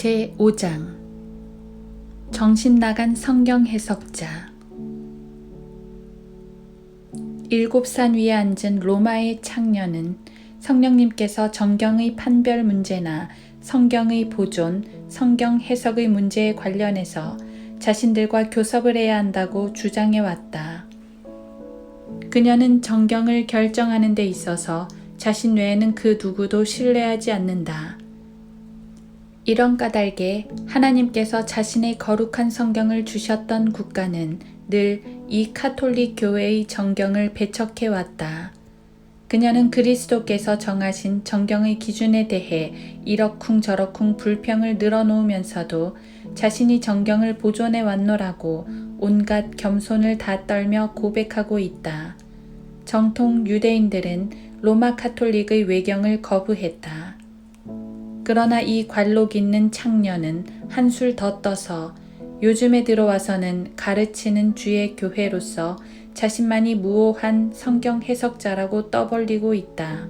제5장 정신 나간 성경 해석자 일곱 산 위에 앉은 로마의 창녀는 성령님께서 정경의 판별 문제나 성경의 보존, 성경 해석의 문제에 관련해서 자신들과 교섭을 해야 한다고 주장해 왔다. 그녀는 정경을 결정하는 데 있어서 자신 외에는 그 누구도 신뢰하지 않는다. 이런 까닭에 하나님께서 자신의 거룩한 성경을 주셨던 국가는 늘 이 카톨릭 교회의 정경을 배척해 왔다. 그녀는 그리스도께서 정하신 정경의 기준에 대해 이러쿵 저러쿵 불평을 늘어놓으면서도 자신이 정경을 보존해 왔노라고 온갖 겸손을 다 떨며 고백하고 있다. 정통 유대인들은 로마 카톨릭의 외경을 거부했다. 그러나 이 관록 있는 창녀는 한술 더 떠서 요즘에 들어와서는 가르치는 주의 교회로서 자신만이 무오한 성경 해석자라고 떠벌리고 있다.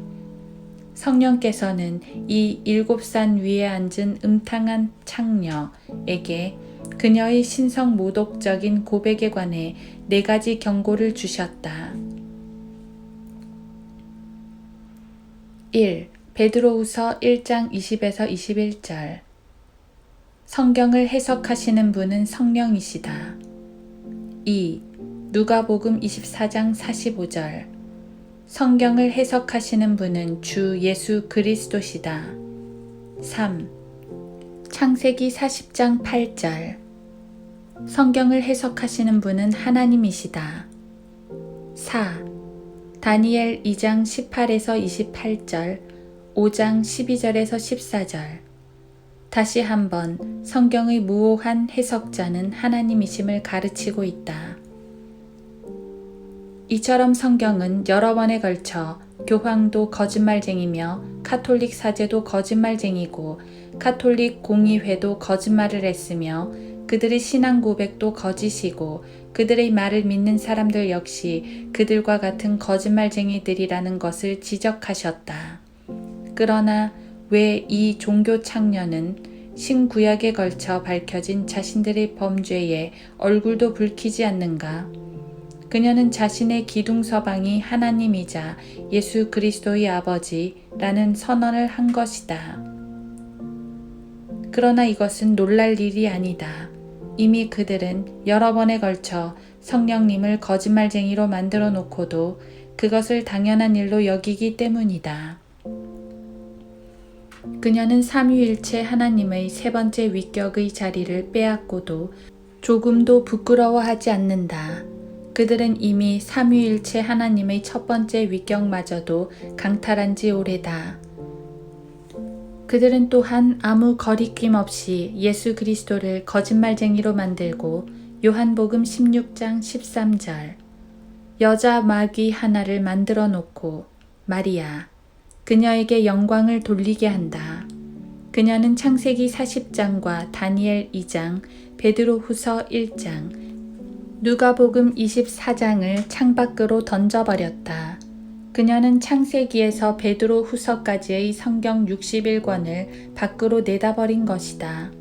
성령께서는 이 일곱 산 위에 앉은 음탕한 창녀에게 그녀의 신성 모독적인 고백에 관해 네 가지 경고를 주셨다. 1. 베드로후서 1장 20에서 21절 성경을 해석하시는 분은 성령이시다. 2. 누가복음 24장 45절 성경을 해석하시는 분은 주 예수 그리스도시다. 3. 창세기 40장 8절 성경을 해석하시는 분은 하나님이시다. 4. 다니엘 2장 18에서 28절, 5장 12절에서 14절. 다시 한번 성경의 무오한 해석자는 하나님이심을 가르치고 있다. 이처럼 성경은 여러 번에 걸쳐 교황도 거짓말쟁이며 카톨릭 사제도 거짓말쟁이고 카톨릭 공의회도 거짓말을 했으며 그들의 신앙 고백도 거짓이고 그들의 말을 믿는 사람들 역시 그들과 같은 거짓말쟁이들이라는 것을 지적하셨다. 그러나 왜 이 종교 창녀는 신구약에 걸쳐 밝혀진 자신들의 범죄에 얼굴도 붉히지 않는가? 그녀는 자신의 기둥 서방이 하나님이자 예수 그리스도의 아버지라는 선언을 한 것이다. 그러나 이것은 놀랄 일이 아니다. 이미 그들은 여러 번에 걸쳐 성령님을 거짓말쟁이로 만들어 놓고도 그것을 당연한 일로 여기기 때문이다. 그녀는 삼위일체 하나님의 세 번째 위격의 자리를 빼앗고도 조금도 부끄러워하지 않는다. 그들은 이미 삼위일체 하나님의 첫 번째 위격마저도 강탈한 지 오래다. 그들은 또한 아무 거리낌 없이 예수 그리스도를 거짓말쟁이로 만들고 요한복음 16장 13절 여자 마귀 하나를 만들어 놓고 마리아 그녀에게 영광을 돌리게 한다. 그녀는 창세기 40장과 다니엘 2장, 베드로 후서 1장, 누가복음 24장을 창밖으로 던져버렸다. 그녀는 창세기에서 베드로 후서까지의 성경 61권을 밖으로 내다버린 것이다.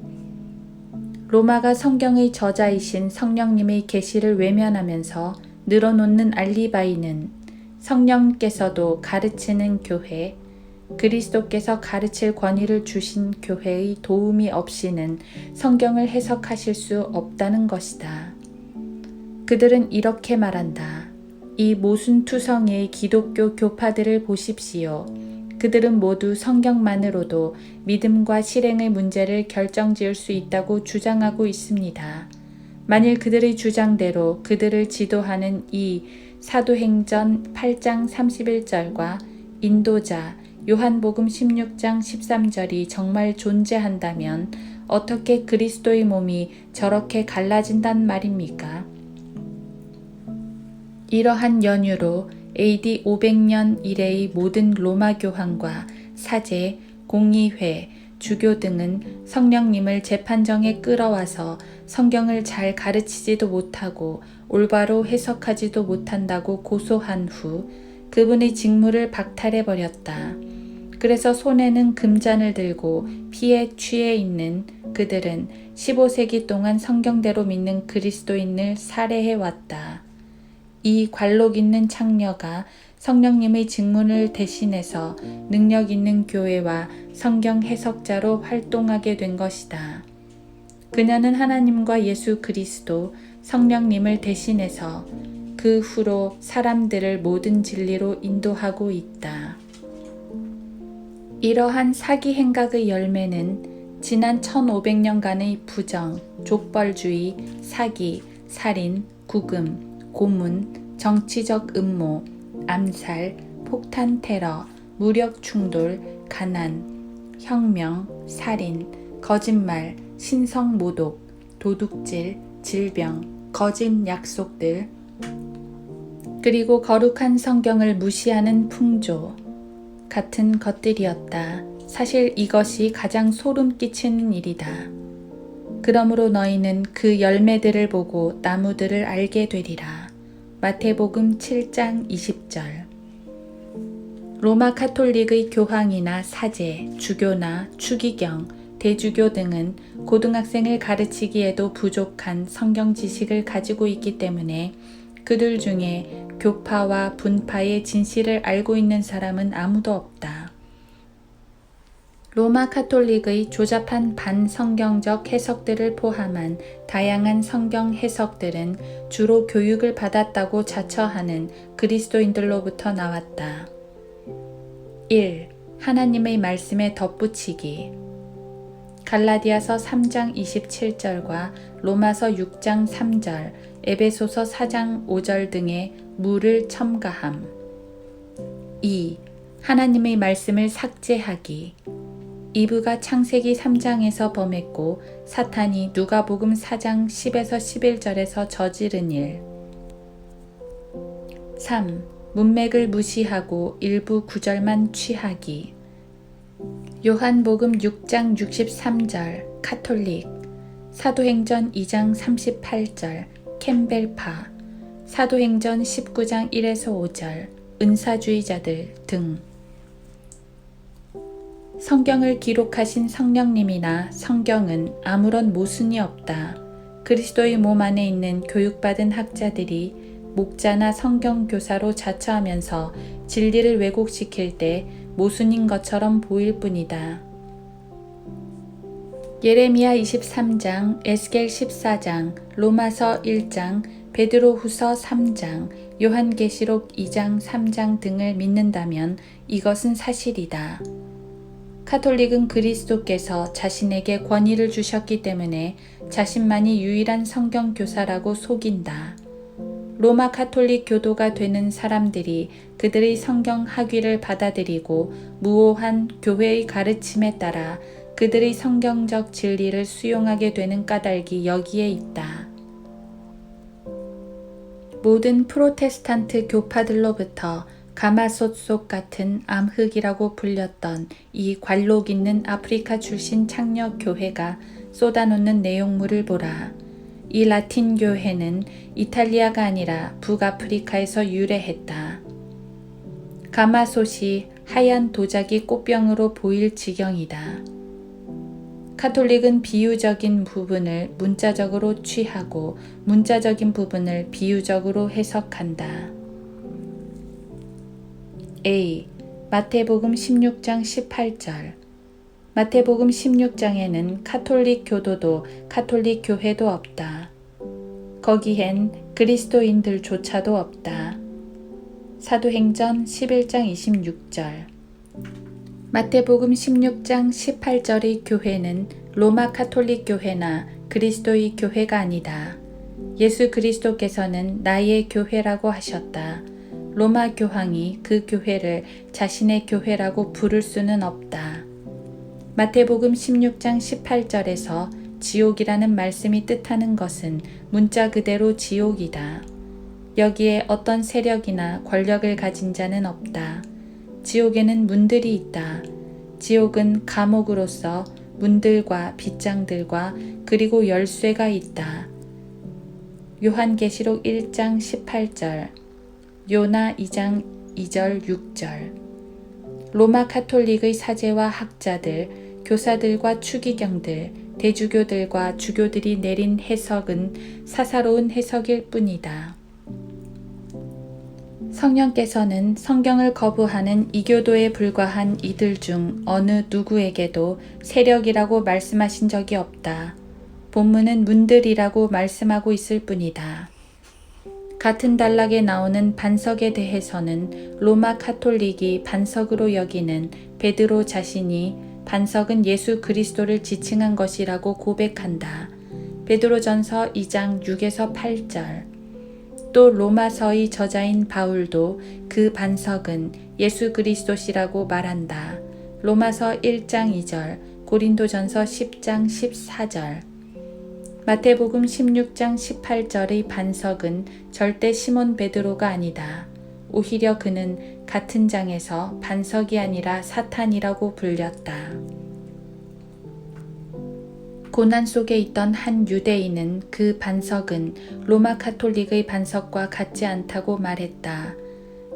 로마가 성경의 저자이신 성령님의 계시를 외면하면서 늘어놓는 알리바이는 성령께서도 가르치는 교회, 그리스도께서 가르칠 권위를 주신 교회의 도움이 없이는 성경을 해석하실 수 없다는 것이다. 그들은 이렇게 말한다. 이 모순투성이의 기독교 교파들을 보십시오. 그들은 모두 성경만으로도 믿음과 실행의 문제를 결정 지을 수 있다고 주장하고 있습니다. 만일 그들의 주장대로 그들을 지도하는 이 사도행전 8장 31절과 인도자 요한복음 16장 13절이 정말 존재한다면 어떻게 그리스도의 몸이 저렇게 갈라진단 말입니까? 이러한 연유로 AD 500년 이래의 모든 로마 교황과 사제, 공의회, 주교 등은 성령님을 재판정에 끌어와서 성경을 잘 가르치지도 못하고 올바로 해석하지도 못한다고 고소한 후 그분의 직무를 박탈해 버렸다. 그래서 손에는 금잔을 들고 피에 취해 있는 그들은 15세기 동안 성경대로 믿는 그리스도인을 살해해 왔다. 이 관록 있는 창녀가 성령님의 직문을 대신해서 능력 있는 교회와 성경 해석자로 활동하게 된 것이다. 그녀는 하나님과 예수 그리스도 성령님을 대신해서 그 후로 사람들을 모든 진리로 인도하고 있다. 이러한 사기 행각의 열매는 지난 1500년간의 부정, 족벌주의, 사기, 살인, 구금, 고문, 정치적 음모, 암살, 폭탄 테러, 무력 충돌, 가난, 혁명, 살인, 거짓말, 신성 모독, 도둑질, 질병, 거짓 약속들, 그리고 거룩한 성경을 무시하는 풍조 같은 것들이었다. 사실 이것이 가장 소름 끼치는 일이다. 그러므로 너희는 그 열매들을 보고 나무들을 알게 되리라. 마태복음 7장 20절. 로마 카톨릭의 교황이나 사제, 주교나 추기경, 대주교 등은 고등학생을 가르치기에도 부족한 성경 지식을 가지고 있기 때문에 그들 중에 교파와 분파의 진실을 알고 있는 사람은 아무도 없다. 로마 카톨릭의 조잡한 반성경적 해석들을 포함한 다양한 성경 해석들은 주로 교육을 받았다고 자처하는 그리스도인들로부터 나왔다. 1. 하나님의 말씀에 덧붙이기 갈라디아서 3장 27절과 로마서 6장 3절, 에베소서 4장 5절 등의 물을 첨가함. 2. 하나님의 말씀을 삭제하기. 이브가 창세기 3장에서 범했고 사탄이 누가복음 4장 10에서 11절에서 저지른 일. 3. 문맥을 무시하고 일부 구절만 취하기. 요한복음 6장 63절 카톨릭 사도행전 2장 38절 캠벨파 사도행전 19장 1에서 5절 은사주의자들 등 성경을 기록하신 성령님이나 성경은 아무런 모순이 없다. 그리스도의 몸 안에 있는 교육받은 학자들이 목자나 성경 교사로 자처하면서 진리를 왜곡시킬 때 모순인 것처럼 보일 뿐이다. 예레미야 23장, 에스겔 14장, 로마서 1장, 베드로 후서 3장, 요한계시록 2장, 3장 등을 믿는다면 이것은 사실이다. 카톨릭은 그리스도께서 자신에게 권위를 주셨기 때문에 자신만이 유일한 성경 교사라고 속인다. 로마 카톨릭 교도가 되는 사람들이 그들의 성경 학위를 받아들이고 무오한 교회의 가르침에 따라 그들의 성경적 진리를 수용하게 되는 까닭이 여기에 있다. 모든 프로테스탄트 교파들로부터 가마솥속 같은 암흑이라고 불렸던 이 관록 있는 아프리카 출신 창녀 교회가 쏟아놓는 내용물을 보라. 이 라틴 교회는 이탈리아가 아니라 북아프리카에서 유래했다. 가마솥이 하얀 도자기 꽃병으로 보일 지경이다. 카톨릭은 비유적인 부분을 문자적으로 취하고 문자적인 부분을 비유적으로 해석한다. A. 마태복음 16장 18절 마태복음 16장에는 카톨릭 교도도 카톨릭 교회도 없다. 거기엔 그리스도인들조차도 없다. 사도행전 11장 26절 마태복음 16장 18절의 교회는 로마 카톨릭 교회나 그리스도의 교회가 아니다. 예수 그리스도께서는 나의 교회라고 하셨다. 로마 교황이 그 교회를 자신의 교회라고 부를 수는 없다. 마태복음 16장 18절에서 지옥이라는 말씀이 뜻하는 것은 문자 그대로 지옥이다. 여기에 어떤 세력이나 권력을 가진 자는 없다. 지옥에는 문들이 있다. 지옥은 감옥으로서 문들과 빗장들과 그리고 열쇠가 있다. 요한계시록 1장 18절, 요나 2장 2절 6절. 로마 카톨릭의 사제와 학자들, 교사들과 추기경들, 대주교들과 주교들이 내린 해석은 사사로운 해석일 뿐이다. 성령께서는 성경을 거부하는 이교도에 불과한 이들 중 어느 누구에게도 세력이라고 말씀하신 적이 없다. 본문은 문들이라고 말씀하고 있을 뿐이다. 같은 단락에 나오는 반석에 대해서는 로마 카톨릭이 반석으로 여기는 베드로 자신이 반석은 예수 그리스도를 지칭한 것이라고 고백한다. 베드로전서 2장 6에서 8절. 또 로마서의 저자인 바울도 그 반석은 예수 그리스도시라고 말한다. 로마서 1장 2절, 고린도전서 10장 14절. 마태복음 16장 18절의 반석은 절대 시몬 베드로가 아니다. 오히려 그는 같은 장에서 반석이 아니라 사탄이라고 불렸다. 고난 속에 있던 한 유대인은 그 반석은 로마 카톨릭의 반석과 같지 않다고 말했다.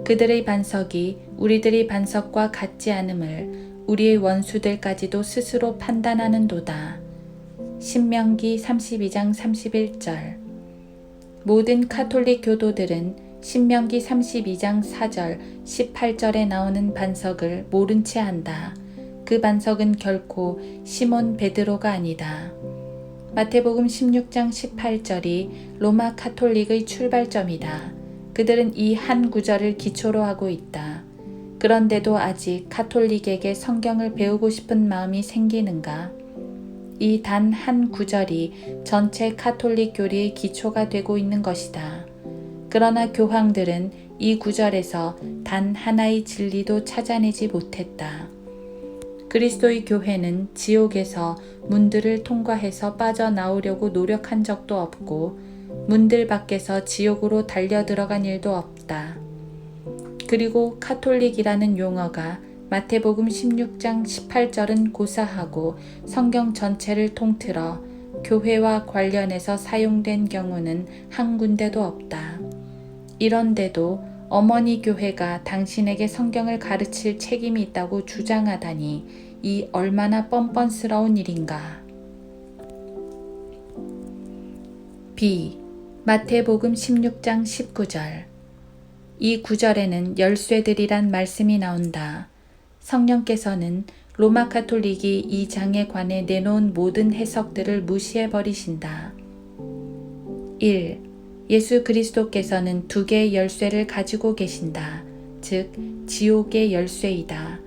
그들의 반석이 우리들의 반석과 같지 않음을 우리의 원수들까지도 스스로 판단하는 도다. 신명기 32장 31절 모든 카톨릭 교도들은 신명기 32장 4절, 18절에 나오는 반석을 모른 채 한다. 그 반석은 결코 시몬 베드로가 아니다. 마태복음 16장 18절이 로마 카톨릭의 출발점이다. 그들은 이 한 구절을 기초로 하고 있다. 그런데도 아직 카톨릭에게 성경을 배우고 싶은 마음이 생기는가? 이 단 한 구절이 전체 카톨릭 교리의 기초가 되고 있는 것이다. 그러나 교황들은 이 구절에서 단 하나의 진리도 찾아내지 못했다. 그리스도의 교회는 지옥에서 문들을 통과해서 빠져나오려고 노력한 적도 없고 문들 밖에서 지옥으로 달려 들어간 일도 없다. 그리고 카톨릭이라는 용어가 마태복음 16장 18절은 고사하고 성경 전체를 통틀어 교회와 관련해서 사용된 경우는 한 군데도 없다. 이런데도 어머니 교회가 당신에게 성경을 가르칠 책임이 있다고 주장하다니 이 얼마나 뻔뻔스러운 일인가. B. 마태복음 16장 19절. 이 구절에는 열쇠들이란 말씀이 나온다. 성령께서는 로마 카톨릭이 이 장에 관해 내놓은 모든 해석들을 무시해 버리신다. 1. 예수 그리스도께서는 두 개의 열쇠를 가지고 계신다. 즉, 지옥의 열쇠이다.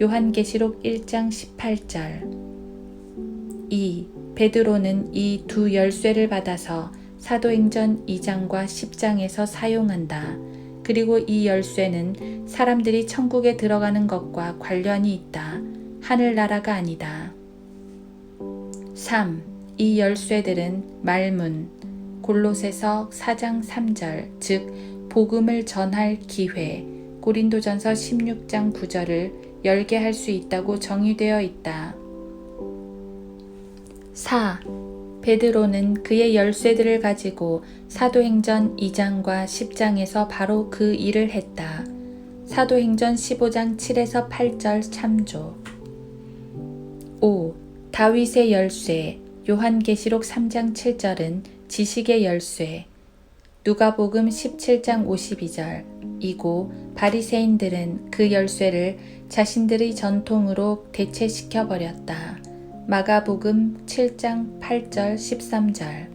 요한계시록 1장 18절. 2. 베드로는 이 두 열쇠를 받아서 사도행전 2장과 10장에서 사용한다. 그리고 이 열쇠는 사람들이 천국에 들어가는 것과 관련이 있다. 하늘나라가 아니다. 3. 이 열쇠들은 말문, 골로새서 4장 3절, 즉 복음을 전할 기회, 고린도전서 16장 9절을 열게 할 수 있다고 정의되어 있다. 4. 베드로는 그의 열쇠들을 가지고 사도행전 2장과 10장에서 바로 그 일을 했다. 사도행전 15장 7에서 8절 참조. 5. 다윗의 열쇠 요한계시록 3장 7절은 지식의 열쇠 누가복음 17장 52절 이고 바리새인들은 그 열쇠를 자신들의 전통으로 대체시켜 버렸다. 마가복음 7장 8절 13절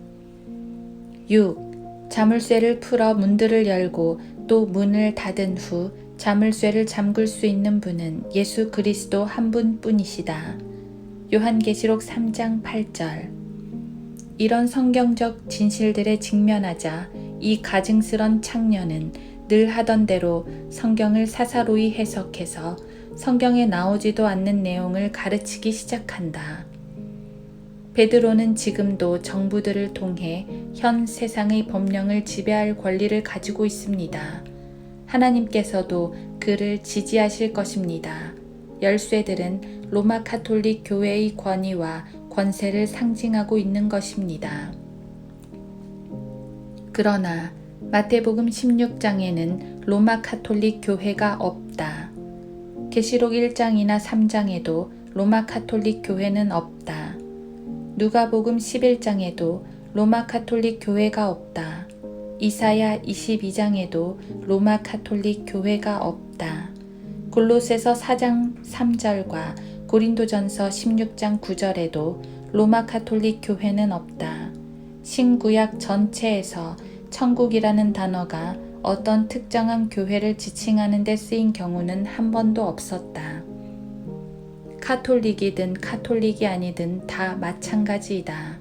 6. 자물쇠를 풀어 문들을 열고 또 문을 닫은 후 자물쇠를 잠글 수 있는 분은 예수 그리스도 한 분뿐이시다. 요한계시록 3장 8절 이런 성경적 진실들에 직면하자 이 가증스런 창녀는 늘 하던 대로 성경을 사사로이 해석해서 성경에 나오지도 않는 내용을 가르치기 시작한다. 베드로는 지금도 정부들을 통해 현 세상의 법령을 지배할 권리를 가지고 있습니다. 하나님께서도 그를 지지하실 것입니다. 열쇠들은 로마 카톨릭 교회의 권위와 권세를 상징하고 있는 것입니다. 그러나 마태복음 16장에는 로마 카톨릭 교회가 없다. 계시록 1장이나 3장에도 로마 카톨릭 교회는 없다. 누가복음 11장에도 로마 카톨릭 교회가 없다. 이사야 22장에도 로마 카톨릭 교회가 없다. 골로새서 4장 3절과 고린도전서 16장 9절에도 로마 카톨릭 교회는 없다. 신구약 전체에서 천국이라는 단어가 어떤 특정한 교회를 지칭하는 데 쓰인 경우는 한 번도 없었다. 카톨릭이든 카톨릭이 아니든 다 마찬가지이다.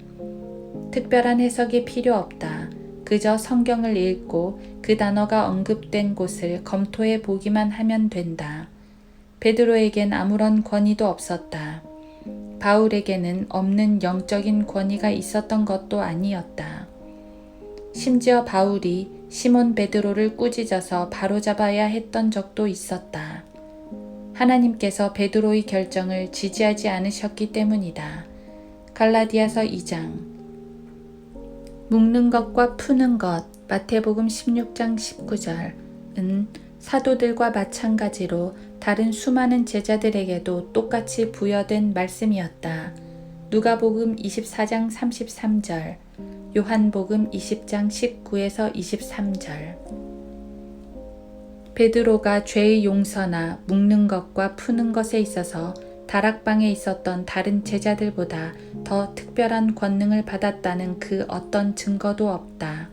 특별한 해석이 필요 없다. 그저 성경을 읽고 그 단어가 언급된 곳을 검토해 보기만 하면 된다. 베드로에겐 아무런 권위도 없었다. 바울에게는 없는 영적인 권위가 있었던 것도 아니었다. 심지어 바울이 시몬 베드로를 꾸짖어서 바로잡아야 했던 적도 있었다. 하나님께서 베드로의 결정을 지지하지 않으셨기 때문이다. 갈라디아서 2장 묶는 것과 푸는 것 마태복음 16장 19절은 사도들과 마찬가지로 다른 수많은 제자들에게도 똑같이 부여된 말씀이었다. 누가복음 24장 33절, 요한복음 20장 19에서 23절. 베드로가 죄의 용서나 묶는 것과 푸는 것에 있어서 다락방에 있었던 다른 제자들보다 더 특별한 권능을 받았다는 그 어떤 증거도 없다.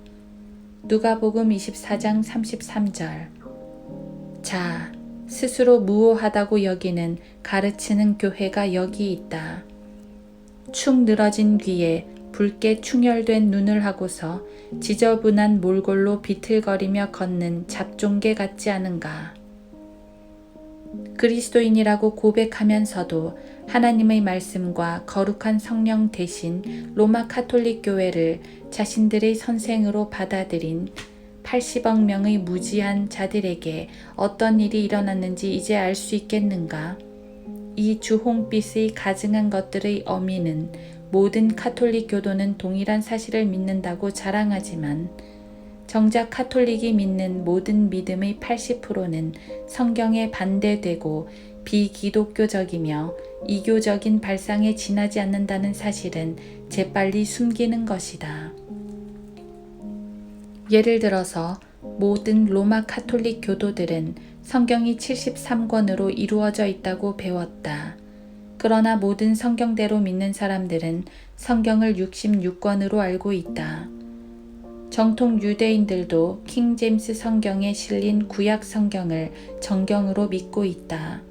누가복음 24장 33절. 자, 스스로 무오하다고 여기는 가르치는 교회가 여기 있다. 축 늘어진 귀에 붉게 충혈된 눈을 하고서 지저분한 몰골로 비틀거리며 걷는 잡종개 같지 않은가. 그리스도인이라고 고백하면서도 하나님의 말씀과 거룩한 성령 대신 로마 카톨릭 교회를 자신들의 선생으로 받아들인 80억 명의 무지한 자들에게 어떤 일이 일어났는지 이제 알 수 있겠는가? 이 주홍빛의 가증한 것들의 어미는 모든 카톨릭 교도는 동일한 사실을 믿는다고 자랑하지만 정작 카톨릭이 믿는 모든 믿음의 80%는 성경에 반대되고 비기독교적이며 이교적인 발상에 지나지 않는다는 사실은 재빨리 숨기는 것이다. 예를 들어서 모든 로마 카톨릭 교도들은 성경이 73권으로 이루어져 있다고 배웠다. 그러나 모든 성경대로 믿는 사람들은 성경을 66권으로 알고 있다. 정통 유대인들도 킹 제임스 성경에 실린 구약 성경을 정경으로 믿고 있다.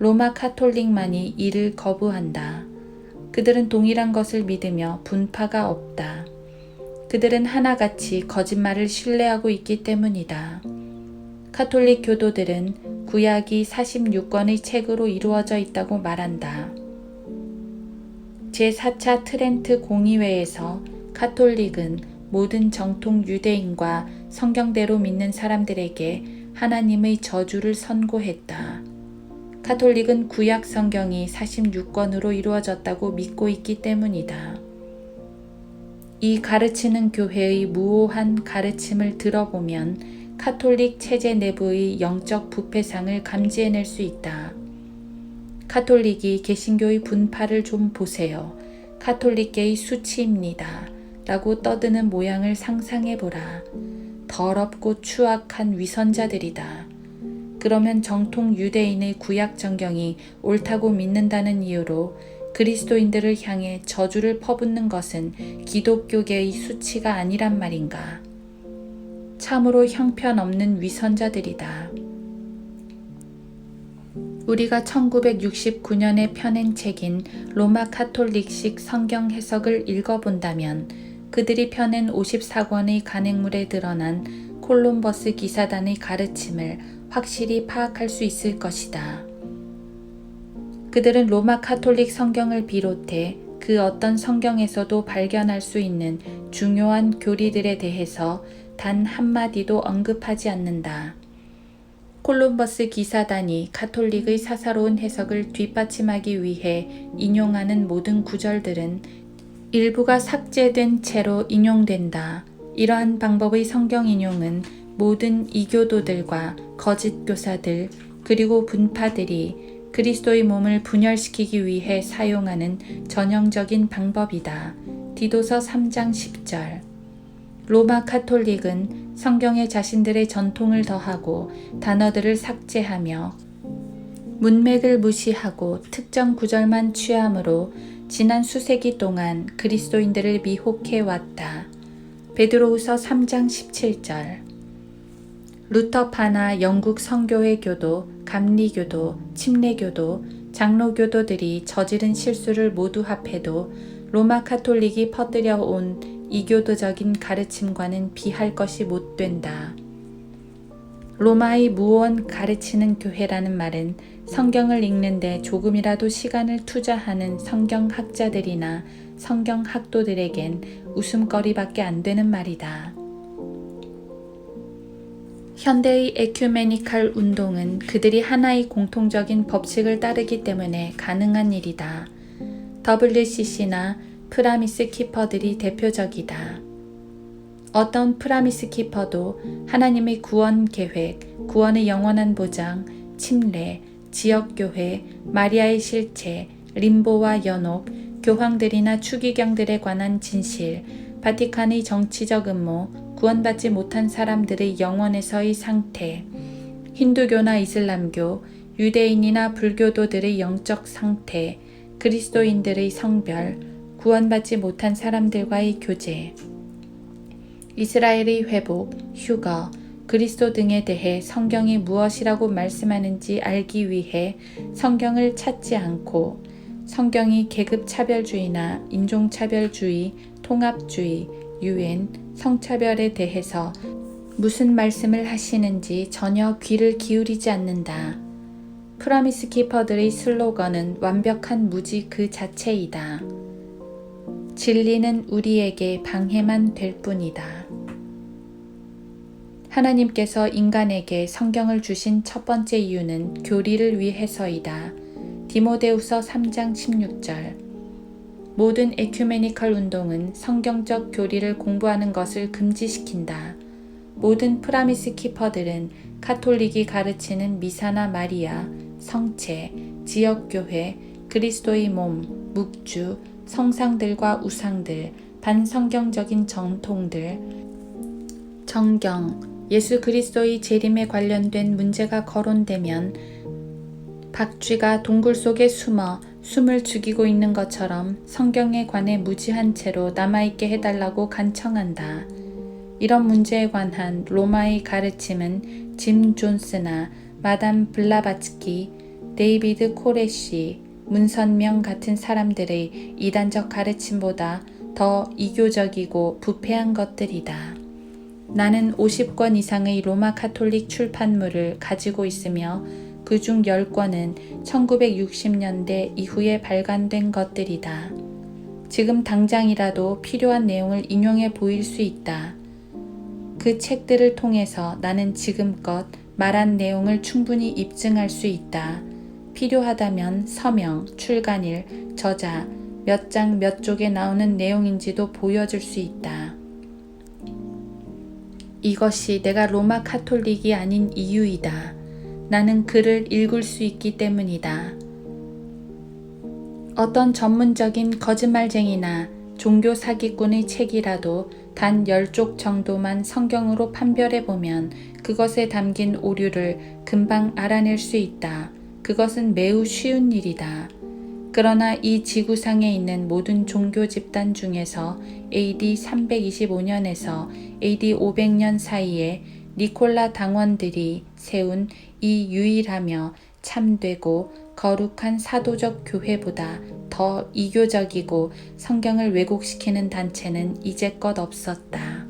로마 카톨릭만이 이를 거부한다. 그들은 동일한 것을 믿으며 분파가 없다. 그들은 하나같이 거짓말을 신뢰하고 있기 때문이다. 카톨릭 교도들은 구약이 46권의 책으로 이루어져 있다고 말한다. 제4차 트렌트 공의회에서 카톨릭은 모든 정통 유대인과 성경대로 믿는 사람들에게 하나님의 저주를 선고했다. 카톨릭은 구약 성경이 46권으로 이루어졌다고 믿고 있기 때문이다. 이 가르치는 교회의 무오한 가르침을 들어보면 카톨릭 체제 내부의 영적 부패상을 감지해낼 수 있다. 카톨릭이 개신교의 분파를 좀 보세요. 카톨릭계의 수치입니다. 라고 떠드는 모양을 상상해보라. 더럽고 추악한 위선자들이다. 그러면 정통 유대인의 구약 정경이 옳다고 믿는다는 이유로 그리스도인들을 향해 저주를 퍼붓는 것은 기독교계의 수치가 아니란 말인가. 참으로 형편없는 위선자들이다. 우리가 1969년에 펴낸 책인 로마 카톨릭식 성경 해석을 읽어본다면 그들이 펴낸 54권의 간행물에 드러난 콜롬버스 기사단의 가르침을 확실히 파악할 수 있을 것이다. 그들은 로마 카톨릭 성경을 비롯해 그 어떤 성경에서도 발견할 수 있는 중요한 교리들에 대해서 단 한마디도 언급하지 않는다. 콜럼버스 기사단이 카톨릭의 사사로운 해석을 뒷받침하기 위해 인용하는 모든 구절들은 일부가 삭제된 채로 인용된다. 이러한 방법의 성경 인용은 모든 이교도들과 거짓 교사들 그리고 분파들이 그리스도의 몸을 분열시키기 위해 사용하는 전형적인 방법이다. 디도서 3장 10절. 로마 카톨릭은 성경에 자신들의 전통을 더하고 단어들을 삭제하며 문맥을 무시하고 특정 구절만 취함으로 지난 수세기 동안 그리스도인들을 미혹해 왔다. 베드로후서 3장 17절. 루터파나 영국 성교회 교도, 감리교도, 침례교도, 장로교도들이 저지른 실수를 모두 합해도 로마 카톨릭이 퍼뜨려 온 이교도적인 가르침과는 비할 것이 못 된다. 로마의 무언 가르치는 교회라는 말은 성경을 읽는데 조금이라도 시간을 투자하는 성경학자들이나 성경학도들에겐 웃음거리밖에 안 되는 말이다. 현대의 에큐메니칼 운동은 그들이 하나의 공통적인 법칙을 따르기 때문에 가능한 일이다. WCC나 프라미스 키퍼들이 대표적이다. 어떤 프라미스 키퍼도 하나님의 구원 계획, 구원의 영원한 보장, 침례, 지역교회, 마리아의 실체, 림보와 연옥, 교황들이나 추기경들에 관한 진실, 바티칸의 정치적 음모, 구원받지 못한 사람들의 영원에서의 상태, 힌두교나 이슬람교, 유대인이나 불교도들의 영적 상태, 그리스도인들의 성별, 구원받지 못한 사람들과의 교제, 이스라엘의 회복, 휴거, 그리스도 등에 대해 성경이 무엇이라고 말씀하는지 알기 위해 성경을 찾지 않고 성경이 계급차별주의나 인종차별주의, 통합주의, 유엔, 성차별에 대해서 무슨 말씀을 하시는지 전혀 귀를 기울이지 않는다. 프라미스 키퍼들의 슬로건은 완벽한 무지 그 자체이다. 진리는 우리에게 방해만 될 뿐이다. 하나님께서 인간에게 성경을 주신 첫 번째 이유는 교리를 위해서이다. 디모데우서 3장 16절. 모든 에큐메니컬 운동은 성경적 교리를 공부하는 것을 금지시킨다. 모든 프라미스 키퍼들은 카톨릭이 가르치는 미사나 마리아, 성체, 지역교회, 그리스도의 몸, 묵주, 성상들과 우상들, 반성경적인 정통들, 정경, 예수 그리스도의 재림에 관련된 문제가 거론되면 박쥐가 동굴 속에 숨어 숨을 죽이고 있는 것처럼 성경에 관해 무지한 채로 남아있게 해달라고 간청한다. 이런 문제에 관한 로마의 가르침은 짐 존스나 마담 블라바츠키, 데이비드 코레시, 문선명 같은 사람들의 이단적 가르침보다 더 이교적이고 부패한 것들이다. 나는 50권 이상의 로마 카톨릭 출판물을 가지고 있으며 그 중 10권은 1960년대 이후에 발간된 것들이다. 지금 당장이라도 필요한 내용을 인용해 보일 수 있다. 그 책들을 통해서 나는 지금껏 말한 내용을 충분히 입증할 수 있다. 필요하다면 서명, 출간일, 저자, 몇 장 몇 쪽에 나오는 내용인지도 보여줄 수 있다. 이것이 내가 로마 카톨릭이 아닌 이유이다. 나는 글을 읽을 수 있기 때문이다. 어떤 전문적인 거짓말쟁이나 종교 사기꾼의 책이라도 단 10쪽 정도만 성경으로 판별해 보면 그것에 담긴 오류를 금방 알아낼 수 있다. 그것은 매우 쉬운 일이다. 그러나 이 지구상에 있는 모든 종교 집단 중에서 AD 325년에서 AD 500년 사이에 니콜라 당원들이 세운 이 유일하며 참되고 거룩한 사도적 교회보다 더 이교적이고 성경을 왜곡시키는 단체는 이제껏 없었다.